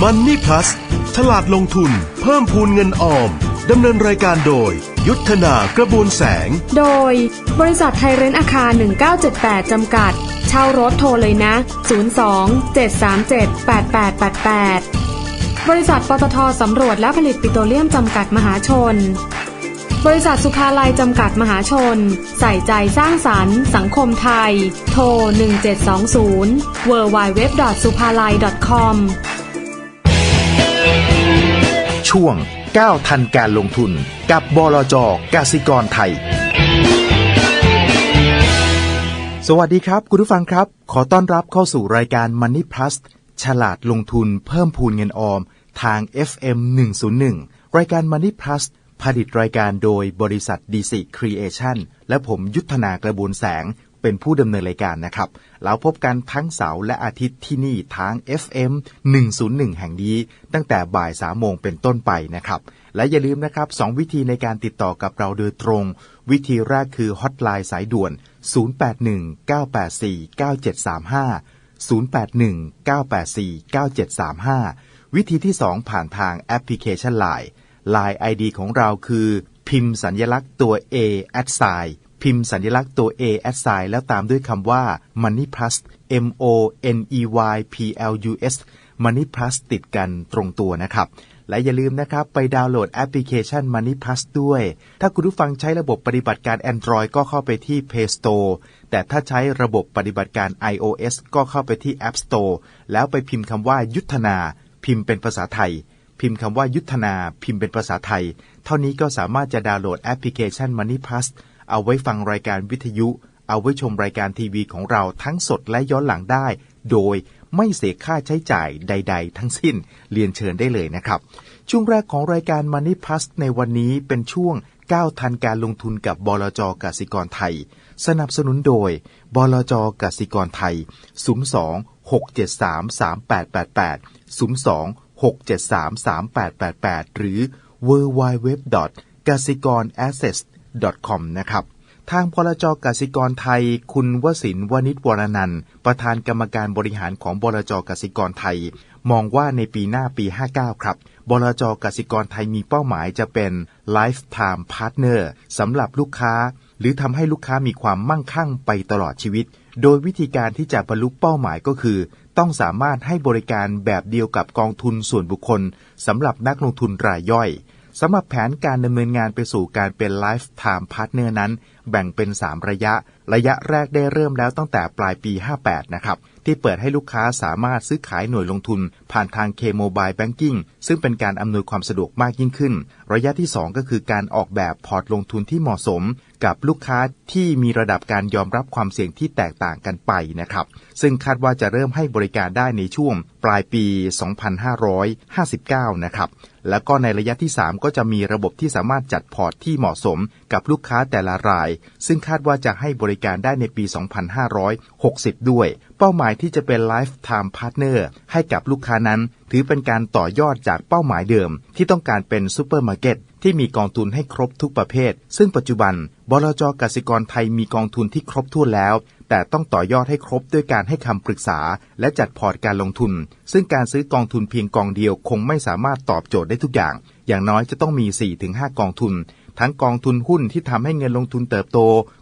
มันนี่พลัสฉลาดลงทุน เพิ่มพูนเงินออม ดำเนินรายการโดย ยุทธนากระบวนแสง โดย บริษัทไทยเรนท์อาคาร 1978 จำกัด เช่ารถโทรเลยนะ 02 737 8888 บริษัทปตทสำรวจและผลิตปิโตรเลียมจำกัดมหาชน บริษัทสุภาลัยจำกัดมหาชน ใส่ใจสร้างสรรค์ สังคมไทย โทร 1720 w w w s u p a l a i com ช่วงก้าวทันการลงทุนกับบลจกสิกรไทย สวัสดีครับ คุณผู้ฟังครับ ขอต้อนรับเข้าสู่รายการ Money Plus ฉลาดลงทุนเพิ่มพูนเงินออม ทาง FM 101 รายการ Money Plus ผลิตรายการโดยบริษัท DC Creation และผมยุทธนากระบวนแสง เป็นผู้ดำเนินรายการนะครับ แล้วพบกันทั้งเสาร์และอาทิตย์ที่นี่ทาง FM 101 แห่งนี้ ตั้งแต่บ่าย3โมงเป็นต้นไปนะครับ และอย่าลืมนะครับ2วิธีในการติดต่อกับเราโดยตรง วิธีแรกคือฮอตไลน์สายด่วน 081 984 9735 081-984-9735 วิธีที่ 2 ผ่านทางแอปพลิเคชัน Line Line ID ของเราคือ พิมพ์สัญลักษณ์ตัว A at sign พิมพ์สัญลักษณ์ตัว A at sign แล้วตามด้วยคำว่า Money Plus M O N E Y P L U S Money Plus ติดกันตรงตัวนะครับ และอย่าลืมนะครับ ไปดาวน์โหลดแอปพลิเคชัน Money Plus ด้วย ถ้าคุณผู้ฟังใช้ระบบปฏิบัติการ Android ก็เข้าไปที่ Play Store แต่ถ้าใช้ระบบปฏิบัติการ iOS ก็เข้าไปที่ App Store แล้วไปพิมพ์คำว่ายุทธนา พิมพ์เป็นภาษาไทยพิมพ์คำว่ายุทธนา พิมพ์เป็นภาษาไทย เท่านี้ก็สามารถจะดาวน์โหลดแอปพลิเคชัน Money Plus เอาไว้ฟังรายการวิทยุ เอาไว้ชมรายการทีวีของเราทั้งสดและย้อนหลังได้ โดยไม่เสียค่าใช้จ่ายใด ๆ ทั้งสิ้น เรียนเชิญได้เลยนะครับ ช่วงแรกของรายการ Money Plus ในวันนี้เป็นช่วงก้าวทันการลงทุนกับบลจกสิกรไทย สนับสนุนโดย บลจกสิกรไทย 02 673 3888 02 673 3888 หรือ w w w g a s i k o r a s s e t com นะครับทางพลจกสิกรไทย คุณวสินวณิชวรนันท์ประธานกรรมการบริหารของบลจกสิกรไทย มองว่าในปีหน้าปี 59 ครับบลจกสิกรไทยมีเป้าหมายจะเป็น lifetime partner สำหรับลูกค้า หรือทำให้ลูกค้ามีความมั่งคั่งไปตลอดชีวิต โดยวิธีการที่จะบรรลุเป้าหมายก็คือ ต้องสามารถให้บริการแบบเดียวกับกองทุนส่วนบุคคลสำหรับนักลงทุนรายย่อย สำหรับแผนการดำเนินงานไปสู่การเป็น Lifetime Partner นั้น แบ่งเป็น 3 ระยะ ระยะแรกได้เริ่มแล้วตั้งแต่ปลายปี 58 นะครับ ที่เปิดให้ลูกค้าสามารถซื้อขายหน่วยลงทุน ผ่านทางเคมบายแบงกิ้งซึ่งเป็นการอำนวยความสะดวกมากยิ่งขึ้น ระยะที่ 2 ก็คือการออกแบบพอร์ตลงทุนที่เหมาะสม กับลูกค้าที่มีระดับการยอมรับความเสี่ยงที่แตกต่างกันไปนะครับ ซึ่งคาดว่าจะเริ่มให้บริการได้ในช่วงปลายปี 2559 นะครับ แล้วก็ในระยะที่ 3 ก็จะมีระบบที่สามารถจัดพอร์ตที่เหมาะสมกับลูกค้าแต่ละราย ซึ่งคาดว่าจะให้บริการได้ในปี 2560 ด้วย เป้าหมายที่จะเป็น Lifetime Partner ให้กับลูกค้านั้น ถือเป็นการต่อยอดจากเป้าหมายเดิม ที่ต้องการเป็นซูเปอร์มาร์เก็ตที่มีกองทุนให้ครบทุกประเภท ซึ่งปัจจุบันบลจกสิกรไทยมีกองทุนที่ครบถ้วนแล้ว แต่ต้องต่อยอดให้ครบด้วยการให้คำปรึกษา และจัดพอร์ตการลงทุน ซึ่งการซื้อกองทุนเพียงกองเดียวคงไม่สามารถตอบโจทย์ได้ทุกอย่าง อย่างน้อยจะต้องมี 4-5 กองทุน ทั้งกองทุนหุ้นที่ทำให้เงินลงทุนเติบโต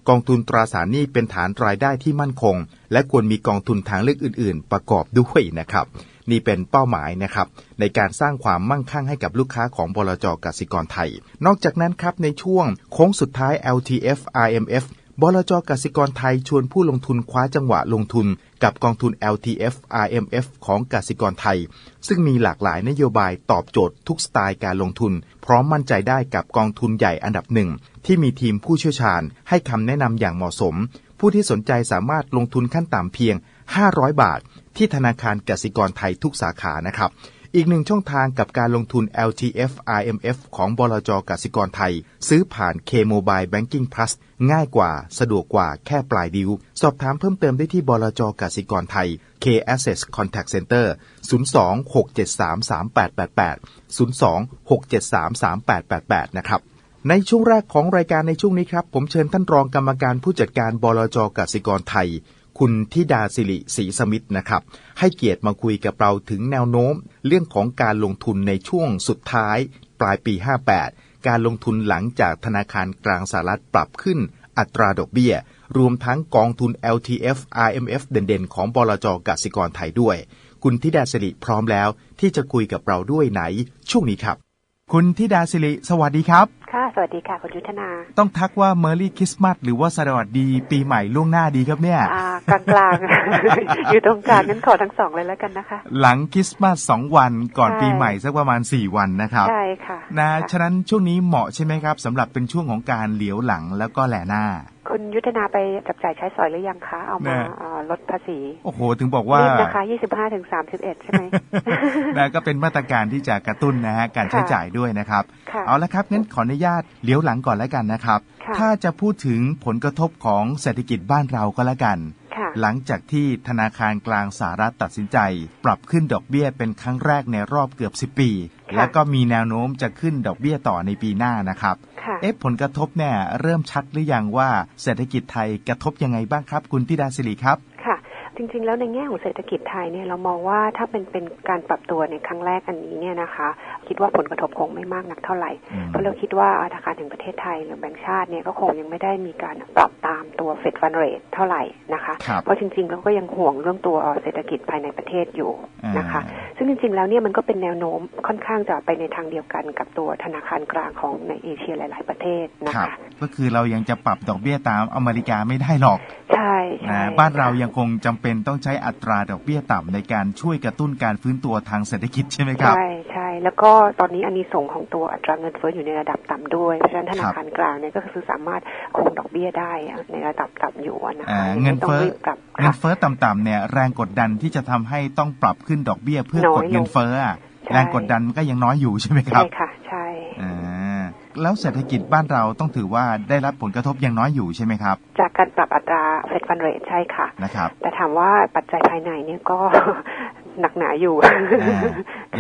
กองทุนตราสารหนี้เป็นฐานรายได้ที่มั่นคง และควรมีกองทุนทางเลือกอื่น ๆ ประกอบด้วยนะครับนี่เป็นเป้าหมายนะครับในการสร้างความมั่งคั่งให้กับลูกค้าของบลจกสิกรไทย นอกจากนั้นครับในช่วงโค้งสุดท้าย LTF RMF บลจกสิกรไทยชวนผู้ลงทุนคว้าจังหวะลงทุน กับกองทุน LTF RMF ของกสิกรไทย ซึ่งมีหลากหลายนโยบายตอบโจทย์ทุกสไตล์การลงทุน พร้อมมั่นใจได้กับกองทุนใหญ่อันดับหนึ่ง ที่มีทีมผู้เชี่ยวชาญ ให้คำแนะนำอย่างเหมาะสม ผู้ที่สนใจสามารถลงทุนขั้นต่ำเพียง 500 บาท ที่ธนาคารกสิกรไทยทุกสาขานะครับ อีกหนึ่งช่องทางกับการลงทุน LTF RMF ของบลจกสิกรไทย ซื้อผ่าน K-Mobile Banking Plus ง่ายกว่า สะดวกกว่าแค่ปลายดิวสอบถามเพิ่มเติมได้ที่บลจกสิกรไทย K Access Contact Center 02-673-3888 02-673-3888 นะครับในช่วงแรกของรายการในช่วงนี้ครับ ผมเชิญท่านรองกรรมการผู้จัดการบลจกสิกรไทย คุณทิดาสิริศรีสมิทธ์นะครับ ให้เกียรติมาคุยกับเราถึงแนวโน้ม เรื่องของการลงทุนในช่วงสุดท้าย ปลายปี 58 การลงทุนหลังจากธนาคารกลางสหรัฐปรับขึ้นอัตราดอกเบี้ย รวมทั้งกองทุน LTF RMF เด่นๆ ของบลจกสิกรไทยด้วย คุณทิดาสิริพร้อมแล้วที่จะคุยกับเราด้วยไหน ช่วงนี้ครับ คุณทิดาสิริสวัสดีครับ ค่ะ สวัสดีค่ะ คุณยุทธนา ต้องทักว่าเมอร์รี่คริสต์มาสหรือว่าสวัสดีปีใหม่ล่วงหน้าดีครับเนี่ย อ่ากลางกลางๆอยู่ตรงกลางงั้นขอทั้งสองเลยแล้วกันนะคะ หลังคริสต์มาสสองวันก่อนใช่ ปีใหม่สักประมาณ4วันนะครับ ใช่ค่ะนะ ค่ฉะนั้นช่วงนี้เหมาะใช่ไหมครับสำหรับเป็นช่วงของการเหลียวหลังแล้วก็แหลหน้า คุณยุทธนาไปจับจ่ายใช้สอยหรือยังคะ เอามาแน่เอ่อลดภาษี โอ้โห ถึงบอกว่ารีบนะคะ25ถึง31ใช่ไหมนะก็เป็นมาตรการที่จะกระตุ้นนะฮะการใช้ค่ะจ่ายด้วยนะครับค่ะเอาละครับงั้นขออนุญาตเลี้ยวหลังก่อนแล้วกันนะครับค่ะถ้าจะพูดถึงผลกระทบของเศรษฐกิจบ้านเราก็แล้วกันค่ะหลังจากที่ธนาคารกลางสหรัฐตัดสินใจ ปรับขึ้นดอกเบี้ยเป็นครั้งแรกในรอบเกือบ 10 ปีค่ะ และก็มีแนวโน้มจะขึ้นดอกเบี้ยต่อในปีหน้านะครับค่ะเอ๊ะผลกระทบเนี่ยเริ่มชัดหรือยังว่าเศรษฐกิจไทยกระทบยังไงบ้างครับ คุณธิดาสิริครับค่ะ จริง ๆ แล้วในแง่ของเศรษฐกิจไทยเนี่ยเรามองว่าถ้าเป็นเป็นการปรับตัวในครั้งแรกอันนี้เนี่ยนะคะ คิดว่าผลกระทบคงไม่มากนักเท่าไหร่อืมเพราะเราคิดว่าธนาคารแห่งประเทศไทยหรือแบงก์ชาติเนี่ยก็คงยังไม่ได้มีการปรับตามตัวเฟดฟันเรทเท่าไหร่นะคะครับเพราะจริงๆเราก็ยังห่วงเรื่องตัวเศรษฐกิจภายในประเทศอยู่นะคะอ่าซึ่งจริง ๆ แล้วเนี่ยมันก็เป็นแนวโน้มค่อนข้างจะไปในทางเดียวกันกับตัวธนาคารกลางของในเอเชียหลาย ๆ ประเทศนะครัคะก็คือเรายังจะปรับดอกเบี้ยตามอเมริกาไม่ได้หรอกใช่ใช่นะบ้านเราค่ะยังคงจำเป็นต้องใช้อัตราดอกเบี้ยต่ำในการช่วยกระตุ้นการฟื้นตัวทางเศรษฐกิจใช่ไหมครับ ใช่ใช่แล้วก็ตอนนี้อันนี้ส่งส์ของตัวอัตราเงินเฟ้ออยู่ในระดับต่ำด้วย เพราะฉะนั้นธนาคารกลางเนี่ยก็คือสามารถคงดอกเบี้ยได้ในระดับต่ำอยู่นะอ่าคะเงินไม่ต้องเฟ้อรีบปรับเงินค่ะเฟ้อต่ำๆเนี่ยแรงกดดันที่จะทำให้ต้องปรับขึ้นดอกเบี้ยเพื่อน้กอยดลงเงินเฟ้ออะใช่ แรงกดดันมันก็ยังน้อยอยู่ใช่ไหมครับ ใช่ค่ะ ใช่อ่า แล้วเศรษฐกิจบ้านเราต้องถือว่าได้รับผลกระทบยังน้อยอยู่ใช่ไหมครับ จากการปรับอัตราเฟดฟันเรทใช่ค่ะนะครับแต่ถามว่าปัจจัยภายในเนี่ยก็หนักหนาอยู่อ่า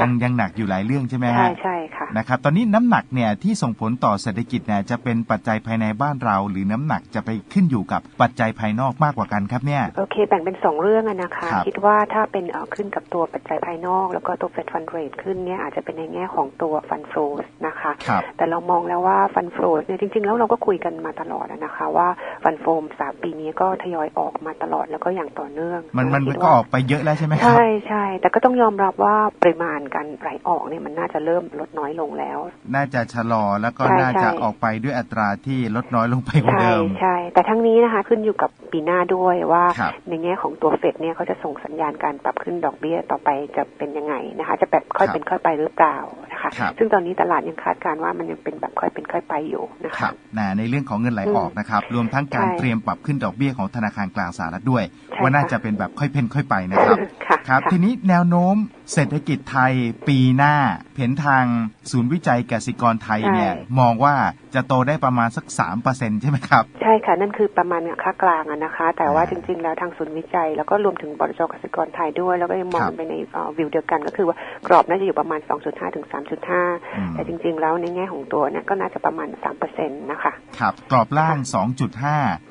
ยังยังหนักอยู่หลายเรื่องใช่ไหมใช่ฮะใช่ค่ะนะครับตอนนี้น้ำหนักเนี่ยที่ส่งผลต่อเศรษฐกิจเนี่ยจะเป็นปัจจัยภายในบ้านเรา หรือน้ำหนักจะไปขึ้นอยู่กับปัจจัยภายนอกมากกว่ากันครับเนี่ยโอเคแบ่งเป็นสองเรื่องอะนะคะครับคิดว่าถ้าเป็นเอ่อขึ้นกับตัวปัจจัยภายนอก แล้วก็ตัวเฟดฟันเรทขึ้นเนี่ยอาจจะเป็นในแง่ของตัวฟันโฟสนะคะครับแต่เรามองแล้วว่าฟันโฟลเนี่ยจริง ๆ แล้วเราก็คุยกันมาตลอดอะนะคะว่าฟันโฟมสามปีนี้ก็ทยอยออกมาตลอดแล้วก็อย่างต่อเนื่อง มันมันคิมันดก็ว่าออกไปเยอะแล้วใช่ไหมครับใช่ใช่แต่ก็ต้องยอมรับว่าปริมาณการไหลออกเนี่ยมันน่าจะเริ่มลดน้อยลงแล้ว น่าจะชะลอแล้วก็ใช่น่าจะใช่ออกไปด้วยอัตราที่ลดน้อยลงไปกว่าใช่เดิมใช่ แต่ทั้งนี้นะคะ ขึ้นอยู่กับปีหน้าด้วยว่าครับในแง่ของตัวเฟดเนี่ยเขาจะส่งสัญญาณการปรับขึ้นดอกเบี้ยต่อไปจะเป็นยังไงนะคะ จะแบบค่อยครับเป็นค่อยไปหรือเปล่านะคะครับซึ่งตอนนี้ตลาดยังคาดการณ์ว่ามันยังเป็นแบบค่อยเป็นค่อยไปอยู่นะครัคะบนะในเรื่องของเงินไหลออกนะครับ รวมทั้งการใช่เตรียมปรับขึ้นดอกเบี้ยของธนาคารกลางสหรัฐด้วยใช่ว่าน่าค่ะจะเป็นแบบค่อยเพ่นค่อยไปนะครับค่ะครับค่ะทีนี้แนวโน้มเศรษฐกิจไทยปีหน้าเห็นทางศูนย์วิจัยกสิกรไทยเนี่ยมองว่า จะโตได้ประมาณสัก3%ใช่ไหมครับ ใช่ค่ะ นั่นคือประมาณค่ากลางอะนะคะ แต่ว่าอ่าจริง ๆ แล้วทางศูนย์วิจัย แล้วก็รวมถึงบริจกสิกรไทยด้วย แล้วก็ยังมองครับไปในวิวเดียวกันก็คือว่ากรอบน่าจะอยู่ประมาณ 2.5 ถึงอืม3.5 แต่จริง ๆ แล้วในแง่ของตัวเนี่ยก็น่าจะประมาณ3%นะคะ ครับ กรอบล่าง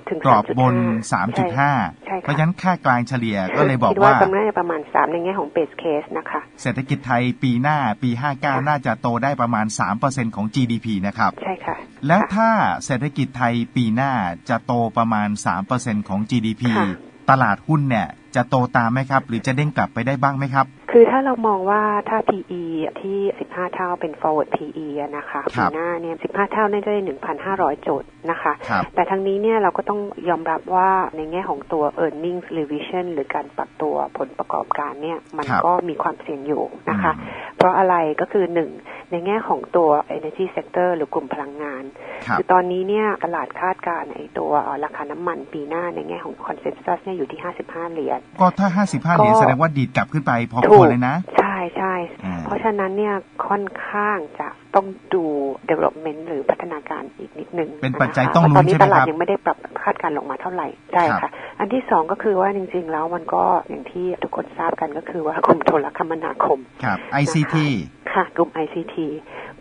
ถึง2.5กรอบบนใช่ใช่3.5ค่ะเพราะฉะนั้นค่ากลางเฉลี่ยก็เลยบอกคิดว่าว่าประมาณประมาณ 3 ในแง่ของเบสเคสนะคะ เศรษฐกิจไทยปีหน้าปี 59 น่าจะโตได้ประมาณ 3%ของ GDP นะครับ ใช่ค่ะ แล้วค่ะถ้าเศรษฐกิจไทยปีหน้าจะโตประมาณ 3%ของ GDP ค่ะตลาดหุ้นเนี่ยจะโตตามไหมครับ หรือจะเด้งกลับไปได้บ้างไหมครับ คือถ้าเรามองว่าถ้า PE ที่ 15 เท่าเป็น forward PE อะนะคะครัปีบหน้าเนี่ย 15 เท่าน่าจะได้ 1,500 จุดนะคะครับแต่ทั้งนี้เนี่ยเราก็ต้องยอมรับว่าในแง่ของตัว earnings revision หรือการปรับตัวผลประกอบการเนี่ย มันครับก็มีความเสี่ยงอยู่นะคะอืมเพราะอะไรก็คือหนึ่งในแง่ของตัว energy sector หรือกลุ่มพลังงานครับคือตอนนี้เนี่ยตลาดคาดการณ์ไอ้ตัวเอ่อราคาน้ำมันปีหน้าในแง่ของ consensus เนี่ยอยู่ที่ 55 เหรียญ ก็ถ้า 55 เหรียญก็แสดงว่าดีดกลับขึ้นไปพอถูควรกเลยนะ ใช่ใช่อ่าเพราะฉะนั้นเนี่ยค่อนข้างจะ ต้องดู development หรือพัฒนาการอีกนิดนึงเป็นปัจจัยะคะต้องลุ้นตอนนี้ใช่ไหมตลาคดรับยังไม่ได้ปรับคาดการณ์ลงมาเท่าไหร่ใช่ครัค่ะบอันที่สองก็คือว่าจริง ๆ แล้วมันก็อย่างที่ทุกคนทราบกันก็คือว่ากลุ่มโทรคมนาคมครับ ICT ค่ะ กลุ่ม ICT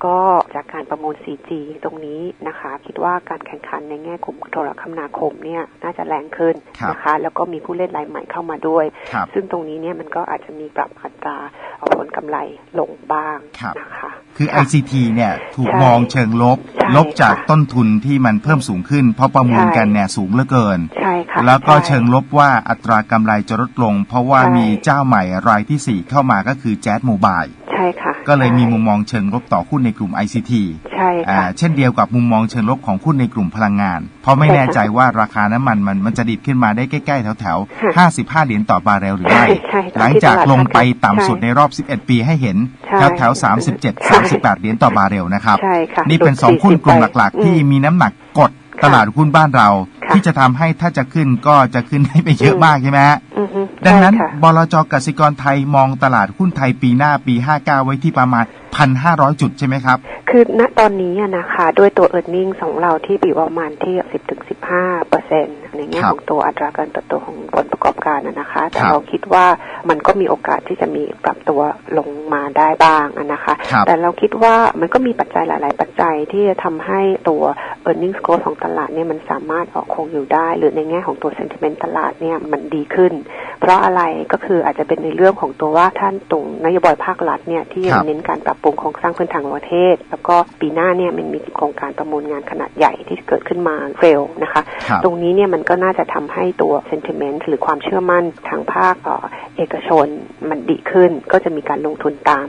ก็จากการประมูล 4G ตรงนี้นะคะ คิดว่าการแข่งขันในแง่กลุ่มโทรคมนาคมเนี่ยน่าจะแรงขึ้นครับนะคะ แล้วก็มีผู้เล่นรายใหม่เข้ามาด้วยครับซึ่งตรงนี้เนี่ยมันก็อาจจะมีปรับอัตราเอาผลกำไรลงบ้างครับนะคะ คือค่ะ ICT เนี่ยถูกใช่มองเชิงลบ ใช่ลบจากค่ะต้นทุนที่มันเพิ่มสูงขึ้น เพราะประมูลใช่กันเนี่ยสูงเหลือเกิน ใช่ค่ะแล้วก็ใช่เชิงลบว่าอัตรากำไรจะลดลง เพราะว่าใช่ มีเจ้าใหม่รายที่ 4 เข้ามาก็คือแจ๊ z โมบายใช่ค่ะ ก็เลยมีใช่มุมมองเชิงลบต่อหุ้นในกลุ่ม ICT ใช่อ่าค่ะเช่นเดียวกับมุมมองเชิงลบของหุ้นในกลุ่มพลังงาน เพราะไม่ใช่ค่ะแน่ใจว่าราคาน้ำมันมันมันจะดิดขึ้นมาได้ใกล้ๆแถวค่ะๆ55 เหรียญต่อบาร์เรลหรือไม่ใช่ใช่หลังจากลงไปต่ำสุดใช่ในรอบ 11 ปีให้เห็นใช่แถวๆใช่37 38 เหรียญต่อบาร์เรลนะครับใช่ค่ะนี่เป็นหลุดสองหุ้น40กลุ่มหลักไปๆที่อืมมีน้ำหนักกดค่ะตลาดหุ้นบ้านเราค่ะที่จะทำให้ถ้าจะขึ้นก็จะขึ้นให้ไปเยอะอืมมากใช่ไหมฮะอือฮึ ดังนั้นใช่ค่ะบลจกสิกรไทยมองตลาดหุ้นไทยปีหน้าปี 59 ไว้ที่ประมาณ 1,500จุดใช่ไหมครับ คือณตอนนี้อะนะคะ ด้วยตัว e a r n i n g ของเราที่ปีประมาณที่10ถึง15เปอร์เซ็นต์ในแง่ครับของตัวอัตราการเติบโตของผลประกอบการอะนะคะ แต่ครับเราคิดว่ามันก็มีโอกาสที่จะมีปรับตัวลงมาได้บ้างอะนะคะครับแต่เราคิดว่ามันก็มีปัจจัยหลาย ๆ ปัจจัยที่จะทำให้ตัว e a r n i n g growth ของตลาดเนี่ยมันสามารถออกคงอยู่ได้ หรือในแง่ของตัว sentiment ตลาดเนี่ยมันดีขึ้น เพราะอะไรก็คืออาจจะเป็นในเรื่องของตัวว่าท่านตรงนโยบายภาครัฐเนี่ยที่ครับเน้นการปรับปรุงโครงสร้างพื้นฐานของประเทศ แล้วก็ปีหน้าเนี่ยมันมีโครงการประมูลงานขนาดใหญ่ที่เกิดขึ้นมาเร็วนะคะครับตรงนี้เนี่ยมันก็น่าจะทำให้ตัว sentiment หรือความเชื่อมั่นทางภาคเอ่อเอกชนมันดีขึ้น ก็จะมีการลงทุนตาม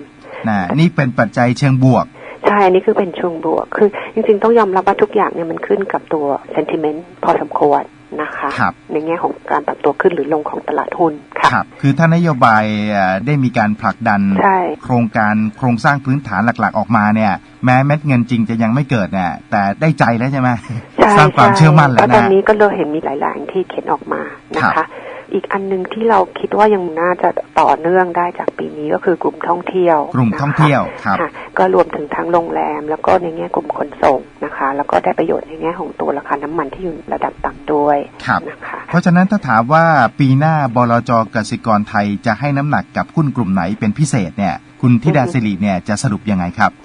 นะนี่เป็นปัจจัยเชิงบวกใช่อันนี้คือเป็นช่วงบวก คือจริงๆ ต้องยอมรับว่าทุกอย่างเนี่ยมันขึ้นกับตัว sentiment พอสมควร นะคะครับในแง่ของการปรับตัวขึ้นหรือลงของตลาดหุ้นค่ะครับคือถ้านโยบายเอ่อได้มีการผลักดันใช่โครงการโครงสร้างพื้นฐานหลักๆ ออกมาเนี่ย แม้เม็ดเงินจริงจะยังไม่เกิดเนี่ยแต่ได้ใจแล้วใช่ไหมใช่สร้างความเชื่อมั่นแล้วก็ตอนะนนี้ก็เราเห็นมีหลายๆอันที่เขียนออกมานะครัคะบ อีกอันหนึงที่เราคิดว่ายังน่าจะต่อเนื่องได้จากปีนี้ก็คือกลุ่มท่องเที่ยวกลุ่มท่องเที่ยวครับค่ะก็รวมถึงทั้งโรงแรม แล้วก็ในแง่กลุ่มขนส่งนะคะ แล้วก็ได้ประโยชน์ในแง่ของตัวราคาน้ำมันที่อยู่ระดับต่ำด้วยครับนะคะเพราะฉะนั้นถ้าถามว่าปีหน้าบลจกสิกรไทยจะให้น้ำหนักกับหุ้นกลุ่มไหนเป็นพิเศษเนี่ย คุณธิดาสิริเนี่ยจะสรุปยังไงครับค่ะ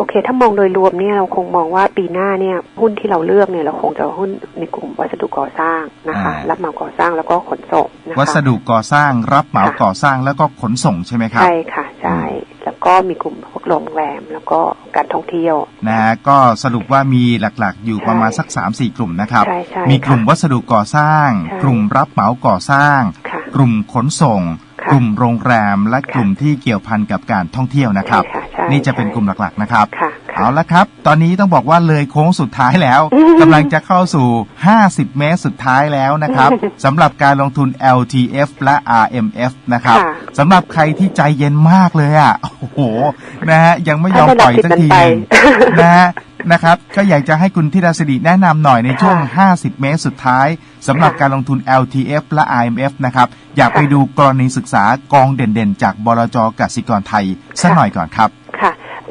โอเค ถ้ามองโดยรวมเนี่ยเราคงมองว่าปีหน้าเนี่ยหุ้นที่เราเลือกเนี่ยเราคงจะหุ้นในกลุ่มวัสดุก่อสร้างนะคะอ่ารับเหมาก่อสร้างแล้วก็ขนส่งนะคะวัสดุก่อสร้าง รับเหมาค่ะก่อสร้างแล้วก็ขนส่งใช่ไหมครับใช่ค่ะใช่แล้วก็มีกลุ่มพวกโรงแรมแล้วก็การท่องเที่ยวนะฮะก็สรุปว่ามีหลักๆ อยู่ประมาณใช่สัก3-4กลุ่มนะครับใช่ใช่มีกลุ่มค่ะวัสดุก่อสร้างใช่กลุ่มรับเหมาก่อสร้างค่ะกลุ่มขนส่งค่ะกลุ่มโรงแรมและค่ะกลุ่มที่เกี่ยวพันกับการท่องเที่ยวนะครับใช่ค่ะใช่ นี่จะเป็นกลุ่มหลักๆนะครับค่ะค่ะเอาละครับ ตอนนี้ต้องบอกว่าเลยโค้งสุดท้ายแล้วอืมกำลังจะเข้าสู่ 50 เมตรสุดท้ายแล้วนะครับอืมสำหรับการลงทุน LTF และ RMF นะครับค่ะสำหรับใครที่ใจเย็นมากเลยอะโอ้โหนะฮะยังไม่ยอมปล่อยสักทีหนึ่งให้ระดับสิบมันไปนะฮะนะครับก็อยากจะให้คุณธิดาสิริแนะนำหน่อยในช่วงค่ะ50 เมตรสุดท้ายสำหรับค่ะการลงทุน LTF และ RMF นะครับ อยากไปค่ะดูกรณีศึกษากองเด่นๆ จากบลจกสิกรไทยสักค่ะหน่อยก่อนครับค่ะ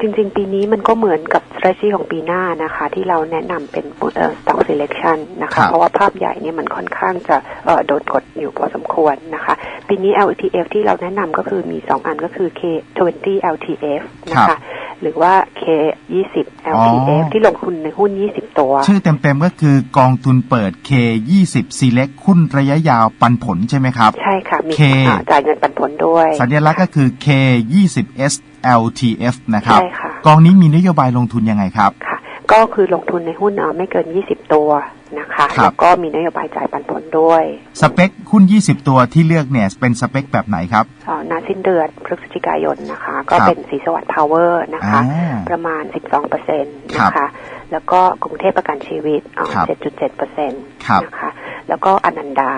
จริง ๆ ปีนี้มันก็เหมือนกับ strategy ของปีหน้านะคะ ที่เราแนะนำเป็นเอ่อ stock selection นะครัคะ บ เพราะว่าภาพใหญ่เนี่ยมันค่อนข้างจะเอ่อโดนกดอยู่พอสมควรนะคะ ปีนี้ LTF ที่เราแนะนำก็คือมี 2 อันก็คือ K20 LTF นะคะหรือว่า K20 LTF ที่ลงทุนในหุ้น 20 ตัว ชื่อเต็มๆก็คือกองทุนเปิด K20 Select หุ้นระยะยาวปันผลใช่ไหมครับ ใช่ค่ะ มี K อ่าจ่ายเงินปันผลด้วย สัญลักษณ์ก็คือ K20S LTF นะครับ ใช่ค่ะ กองนี้มีนโยบายลงทุนยังไงครับ ค่ะ ก็คือลงทุนในหุ้นเอ่อไม่เกิน 20 ตัวนะคะครับ แล้วก็มีนโยบายจ่ายปันผลด้วยสเปคหุ้น 20 ตัวที่เลือกเนี่ยเป็นสเปคแบบไหนครับ เอ่อนาสิ้นเดือนพฤศจิกายนนะคะ ก็ครับ เป็นสีสวัสดิ์พาวเวอร์นะคะ อ่า ประมาณ 12เปอร์เซ็นต์ครับนะคะแล้วก็กรุงเทพประกันชีวิตเอ่อครับ7.7เปอร์เซ็นต์ครับ นะคะ แล้วก็อนันดา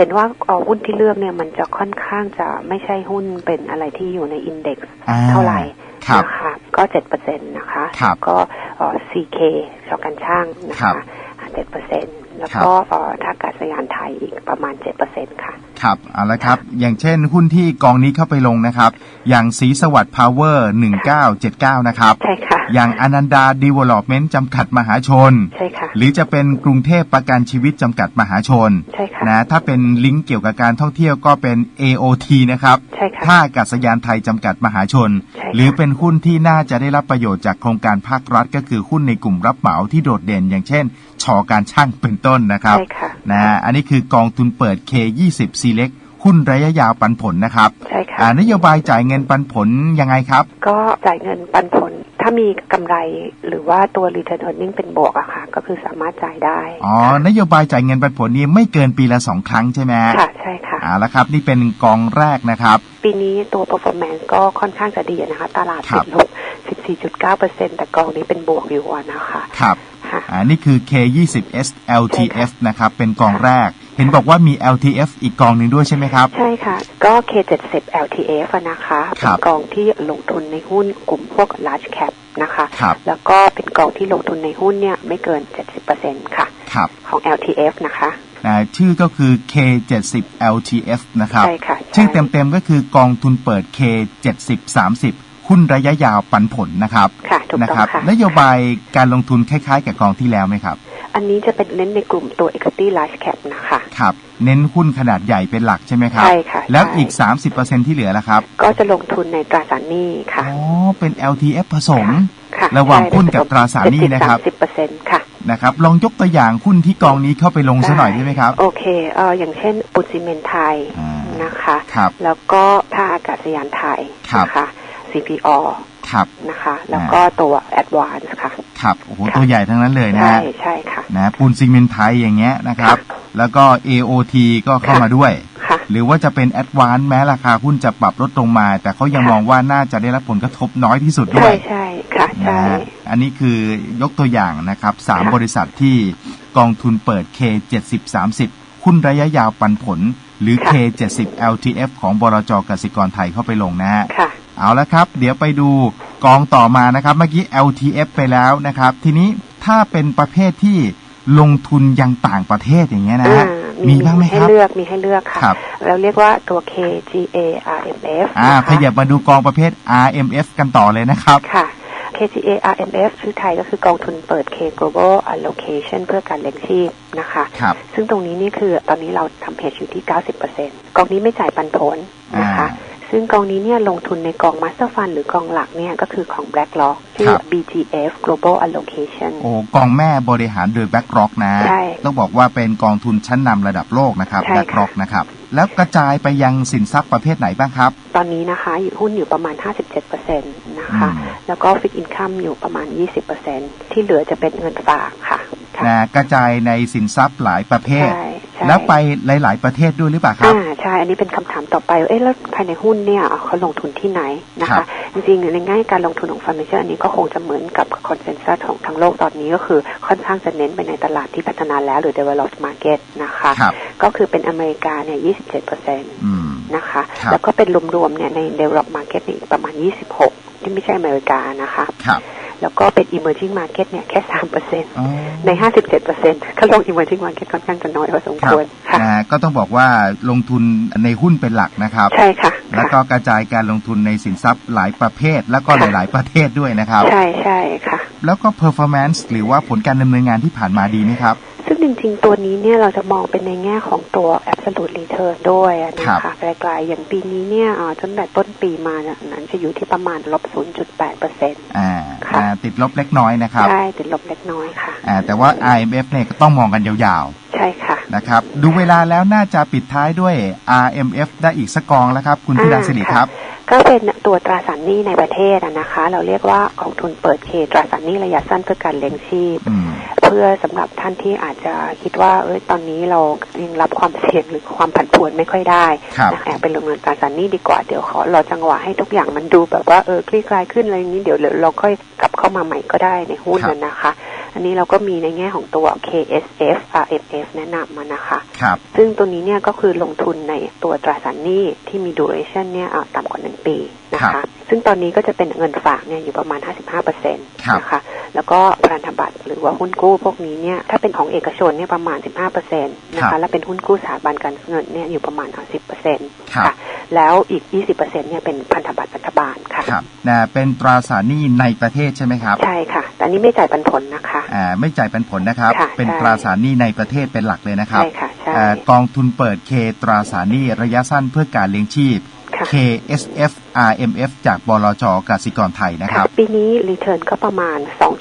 เห็นว่าเอ่อหุ้นที่เลือกเนี่ยมันจะค่อนข้างจะไม่ใช่หุ้นเป็นอะไรที่อยู่ในอินเด็กซ์อ่าเท่าไหร่ครับนะคะก็7เปอร์เซ็นต์นะคะครับก็เอ่อ CK ชอกันช่างนะครัคะบ7เปอร์เซ็นต์แล้วก็เอ่อท่าอากาศยานไทยอีกประมาณ7เปอร์เซ็นต์ค่ะ ครับเอาละครับ อย่างเช่นหุ้นที่กองนี้เข้าไปลงนะครับ อย่างสีสวัสดิ์พาวเวอร์1979นะครับ ใช่ค่ะ อย่างอนันดาดีเวล็อปเมนต์จำกัดมหาชน ใช่ค่ะ หรือจะเป็นกรุงเทพประกันชีวิตจำกัดมหาชน ใช่ค่ะ นะ ถ้าเป็นลิงก์เกี่ยวกับการท่องเที่ยวก็เป็น AOT นะครับ ใช่ค่ะ ท่าอากาศยานไทยจำกัดมหาชน ใช่ค่ะ หรือเป็นหุ้นที่น่าจะได้รับประโยชน์จากโครงการภาครัฐ ก็คือหุ้นในกลุ่มรับเหมาที่โดดเด่น อย่างเช่น ชอการช่างเป็นต้นนะครับ ใช่ค่ะนะฮะอันนี้คือกองทุนเปิด K20 Select หุ้นระยะยาวปันผลนะครับใช่ค่ะอ่านโยบายจ่ายเงินปันผลยังไงครับ ก็จ่ายเงินปันผล ถ้ามีกำไรหรือว่าตัว return earning เป็นบวกอะค่ะ ก็คือสามารถจ่ายได้อ๋อ นโยบายจ่ายเงินปันผลนี้ไม่เกินปีละสองครั้งใช่ไหมฮะค่ะใช่ค่ะเอาละครับ นี่เป็นกองแรกนะครับ ปีนี้ตัว performance ก็ค่อนข้างจะดีนะคะ ตลาดครัติบดลบ 14.9%แต่กองนี้เป็นบวกอยู่อะนะคะ ครับ ค่ะอ่านี่คือ K20S LTF นะครับเป็นกองแรก เห็นบอกว่ามี LTF อีกกองหนึ่งด้วยใช่ไหมครับ ใช่ค่ะ ก็ K70 LTF อะนะคะคเป็รันบกองที่ลงทุนในหุ้นกลุ่มพวก large cap นะคะ ครับ แล้วก็เป็นกองที่ลงทุนในหุ้นเนี่ยไม่เกิน 70%ค่ะ ครับของ LTF นะคะอ่าชื่อก็คือ K70 LTF นะครับ ใช่ค่ะชื่อใช่เต็มๆก็คือกองทุนเปิด K70 30 หุ้นระยะยาวปันผลนะครับค่ะถูกนะต้อครังค่ะนโยบายการลงทุนคล้ายๆ กับกองที่แล้วไหมครับอันนี้จะเป็นเน้นในกลุ่มตัว equity large cap นะคะ ครับ เน้นหุ้นขนาดใหญ่เป็นหลักใช่ไหมครับ ใช่ค่ะแล้วใช่อีก 30%ที่เหลือล่ะครับก็จะลงทุนในตราสารหนี้ค่ะอ๋อเป็น LTF ผสม ค่ะระหว่างหุ้นกับตราสารหนี้นะครับ สิบเปอร์เซ็นต์ค่ะ นะครับลองยกตัวอย่างหุ้นที่กองนี้เข้าไปลงซะหน่อยได้ไหมครับ โอเคเอออย่างเช่นปุตซีเมนไทยอ่านนะคะ ครับ แล้วก็ท่าอากาศยานไทยครับ นะคะ CPO ครับนะคะแล้วก็ตัว Advance ค่ะ ครับโอ้โหค่ะตัวใหญ่ทั้งนั้นเลยนะใช่ฮะใช่ค่ะนะปูนซีเมนต์ไทยอย่างเงี้ยนะครับ แล้วก็ AOT ก็เข้ามาด้วยค่ะหรือว่าจะเป็น a d v a n c e แม้ราคาหุ้นจะปรับลดลงมา แต่เขายังค่ะมองว่าน่าจะได้รับผลกระทบน้อยที่สุดด้ใช่วยใช่ค่ะใช่นะฮะอันนี้คือยกตัวอย่างนะครับสามค่ะบริษัทที่กองทุนเปิด K70 30 หุ้นระยะยาวปันผล หรือ K70 LTF ของบลจกสิกรไทยเข้าไปลงนะฮะค่ะ เอาละครับ เดี๋ยวไปดูกองต่อมานะครับ เมื่อกี้ LTF ไปแล้วนะครับ ทีนี้ถ้าเป็นประเภทที่ลงทุนยังต่างประเทศอย่างเงี้ยนะฮะอ่ามีบ้างไหมให้ครับเลือกมีให้เลือกค่ะครับเราเรียกว่าตัว KGA RMF อ่านะคะขยับมาดูกองประเภท RMF กันต่อเลยนะครับ ค่ะ KGA RMF ชื่อไทยก็คือกองทุนเปิด K Global Allocation เพื่อการเลี้ยงชีพนะคะครับซึ่งตรงนี้นี่คือตอนนี้เราทำเพจอยู่ที่ 90%กองนี้ไม่จ่ายปันผลนะคะอ่า ซึ่งกองนี้เนี่ยลงทุนในกอง Master Fund หรือกองหลักเนี่ยก็คือของ BlackRock ชื่คอรับ BGF Global Allocation โอ้กองแม่บริหารโดย BlackRock นะใช่ต้องบอกว่าเป็นกองทุนชั้นนำระดับโลกนะครับใช่ค่ะ BlackRock นะครับแล้วกระจายไปยังสินทรัพย์ประเภทไหนบ้างครับ ตอนนี้นะคะ อยู่หุ้นอยู่ประมาณ 57%นะคะอืมแล้วก็ฟิกอินคัมอยู่ประมาณ 20%ที่เหลือจะเป็นเงินฝากค่ะค่ะนะกระจายในสินทรัพย์หลายประเภทใช่ใช่แล้วไปหลาย ๆ ประเทศด้วยหรือเปล่าครับอ่า ใช่ อันนี้เป็นคำถามต่อไปว่าเอ๊ะแล้วภายในหุ้นเนี่ยเขาลงทุนที่ไหนนะครัคะบจริงๆในแง่การลงทุนของฟันเมเจอร์อันนี้ก็คงจะเหมือนกับคอนเซนแซสของทั้งโลกตอนนี้ก็คือค่อนข้างจะเน้นไปในตลาดที่พัฒนาแล้วหรือ developed market นะคะครับก็คือเป็นอเมริกาเนี่ย 27%อืมนะคะครับแล้วก็เป็นรวมๆเนี่ยใน developed market เนี่ยอีกประมาณ 26 ที่ไม่ใช่อเมริกานะคะครับ แล้วก็เป็น emerging market เนี่ยแค่3%อ๋อใน57%ก็ลง emerging market ค่อนข้างจะน้อยพอสมครัคบวรค่ะนะฮะก็ต้องบอกว่าลงทุนในหุ้นเป็นหลักนะครับ ใช่ค่ะ แล้วก็กระจายการลงทุนในสินทรัพย์หลายประเภท แล้วก็หลาย ๆ ประเทศด้วยนะครับ ใช่ใช่ค่ะ แล้วก็ performance หรือว่าผลการดำเนินงานที่ผ่านมาดีไหมครับ ซึ่งจริงๆ ตัวนี้เนี่ยเราจะมองเป็นในแง่ของตัว absolute return ด้วยอะนะครัคะบไกลๆอย่างปีนี้เนี่ยอ่าตั้งแต่ต้นปีมาเนี่ยนั้นจะอยู่ที่ประมาณลบ 0.8เปอร์เซ็นต์อ่าค่ะอ่าติดลบเล็กน้อยนะครับ ใช่ ติดลบเล็กน้อยค่ะอ่าแต่ว่า IMF เนี่ยก็ต้องมองกันยาวใช่ค่ะๆนะครับ ดูเวลาแล้วน่าจะปิดท้ายด้วย RMF ได้อีกสักกองแล้วครับ คุณพิรันสิริครับ ก็เป็นตัวตราสารหนี้ในประเทศอะนะคะ เราเรียกว่ากองทุนเปิดเคตราสารหนี้ระยะสั้นเพื่อการเลี้ยงชีพอืมเพื่อสำหรับท่านที่อาจจะคิดว่าเอ้ยตอนนี้เรายังรับความเสี่ยงหรือความผันผวนไม่ค่อยได้ครับนะแอบเป็นลงเงินตราสารหนี้ดีกว่าเดี๋ยวขอรอจังหวะให้ทุกอย่างมันดูแบบว่าเออคลี่คลายขึ้นอะไรอย่างนี้เดี๋ยวเราค่อยกลับเข้ามาใหม่ก็ได้ในหุ้นครับน่ะนะคะ อันนี้เราก็มีในแง่ของตัว KSF RMF แนะนำมานะคะ ครับ ซึ่งตัวนี้เนี่ยก็คือลงทุนในตัวตราสารหนี้ที่มี duration เนี่ยอ่าต่ำกว่าหนึ่งปีนะครัคะบซึ่งตอนนี้ก็จะเป็นเงินฝากเนี่ยอยู่ประมาณ 55%นะคะ แล้วก็พันธบัตรหรือว่าหุ้นกู้พวกนี้เนี่ยถ้าเป็นของเอกชนเนี่ยประมาณ 15%นะครัคะบและเป็นหุ้นกู้สถาบันการเงินเนี่ยอยู่ประมาณ10%ครับค่ะ แล้วอีก 20%เนี่ยเป็นพันธบัตรรัฐบาลค่ะครับนะเป็นตราสารหนี้ในประเทศใช่ไหมครับ ใช่ค่ะ แต่อันนี้ไม่จ่ายปันผลนะคะ อ่า ไม่จ่ายปันผลนะครับค่ะเป็นใช่ตราสารหนี้ในประเทศเป็นหลักเลยนะครับ ใช่ค่ะใช่อ่ากองทุนเปิดเคตราสารหนี้ระยะสั้นเพื่อการเลี้ยงชีพค่ะ KSF RMF จากบลจกสิกรไทยนะครับ ปีนี้รีเทิร์นก็ประมาณ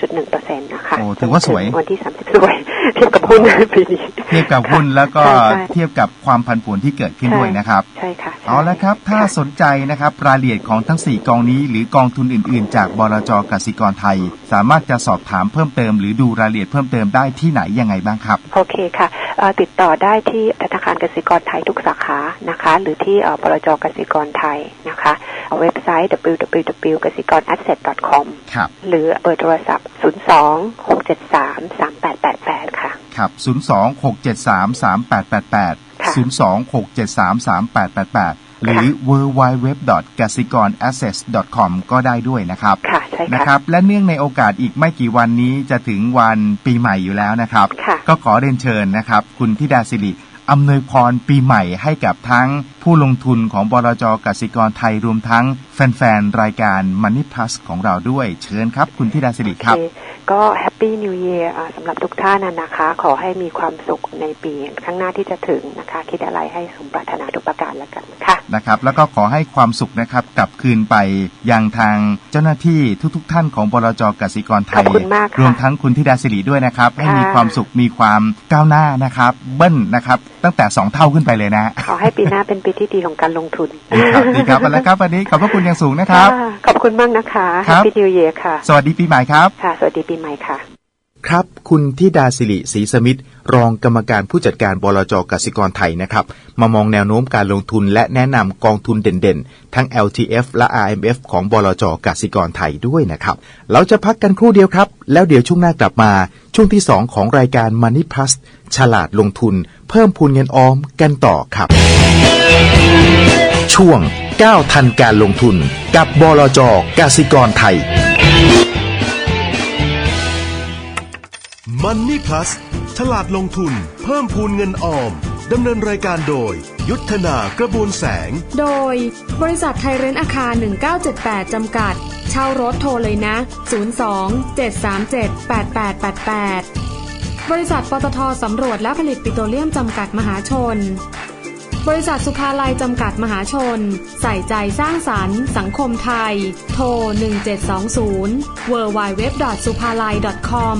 2.1%นะคะ โอ้ ถือว่าสวยจนถึงวันที่ 30 สวย เทียบกับหุ้นปีนี้เทียบกับหุ้นแล้วก็ใช่ใช่เทียบกับความผันผวนที่เกิดขึ้นใช่ด้วยนะครับ ใช่ค่ะใช่เอาละครับ ถ้าค่ะสนใจนะครับรายละเอียดของทั้ง 4 กองนี้หรือกองทุนอื่น ๆ จากบลจกสิกรไทย สามารถจะสอบถามเพิ่มเติม หรือดูรายละเอียดเพิ่มเติมได้ที่ไหนยังไงบ้างครับ โอเคค่ะเอ่อติดต่อได้ที่ธนาคารกสิกรไทยทุกสาขานะคะ หรือที่เอ่อบลจกสิกรไทยนะคะเอาเว็บไซต์ www กสิกร asset com ครับหรือเบอร์โทรศัพท์ 02-673-3888ค่ะ ครับ 026733888ค่ะ026733888 หรือ w w w g a s i k o r a s s e t c o m ก็ได้ด้วยนะครับ ค่ะใช่นะค่ะครับ และเนื่องในโอกาสอีกไม่กี่วันนี้จะถึงวันปีใหม่อยู่แล้วนะครับ ค่ะ ก็ขอเรียนเชิญนะครับ คุณธิดาสิริอำนวยพรปีใหม่ให้กับทั้งผู้ลงทุนของบลจกสิกรไทยรวมทั้ง แฟนๆ รายการ Money Plus ของเราด้วยเชิญครับ คุณธิดาสิริครับโอเคก็แฮปปี้นิว e ย r สำหรับทุกท่านนะนะคะ ขอให้มีความสุขในปีข้างหน้าที่จะถึงนะคะ คิดอะไรให้สมปรารถนาทุกประการแล้วกันค่ะนะครับ แล้วก็ขอให้ความสุขนะครับกลับคืนไปยังทางเจ้าหน้าที่ทุก ๆ ท่านของบลจกสิกรไทขอยบคุณมากค่ะรวมทั้งคุณธิดาสิริด้วยนะครับให้ค่ะมีความสุขมีความก้าวหน้านะครับ เบิ้ลนะครับ ตั้งแต่ 2 เท่าขึ้นไปเลยนะ ขอให้ปีหน้าเป็นปีที่ดีของการลงทุนดีครับดีครับแล้วครับวันนี้ขอบพระคุณอย่างสูงนะครับค่ะขอบคุณมากนะคะครัแฮบปปี้นิว e ย r ค่ะ สวัสดีปีใหม่ครับ ค่ะ สวัสดีปีใหม่ค่ะ ครับ คุณธิดาสิริศรีสมิทธิ์รองกรรมการผู้จัดการบลจกสิกรไทยนะครับ มามองแนวโน้มการลงทุนและแนะนำกองทุนเด่นๆ ทั้ง LTF และ RMF ของบลจกสิกรไทยด้วยนะครับ เราจะพักกันครู่เดียวครับ แล้วเดี๋ยวช่วงหน้ากลับมา ช่วงที่ 2 ของรายการ Money Plus ฉลาดลงทุน เพิ่มพูนเงินออมกันต่อครับ ช่วง ก้าวทันการลงทุนกับบลจกสิกรไทย Money Plus ฉลาดลงทุน เพิ่มพูนเงินออมดำเนินรายการโดย ยุทธนากระบวนแสง โดย บริษัทไทยเรนอาคาร 1978 จำกัด เช่ารถโทรเลยนะ 02 737 8888 บริษัทปตทสำรวจและผลิตปิโตรเลียมจำกัดมหาชน บริษัทสุขาลัยจำกัดมหาชน ใส่ใจสร้างสารรค์ สังคมไทย โทร 1720 w w w s u p a l a i c o m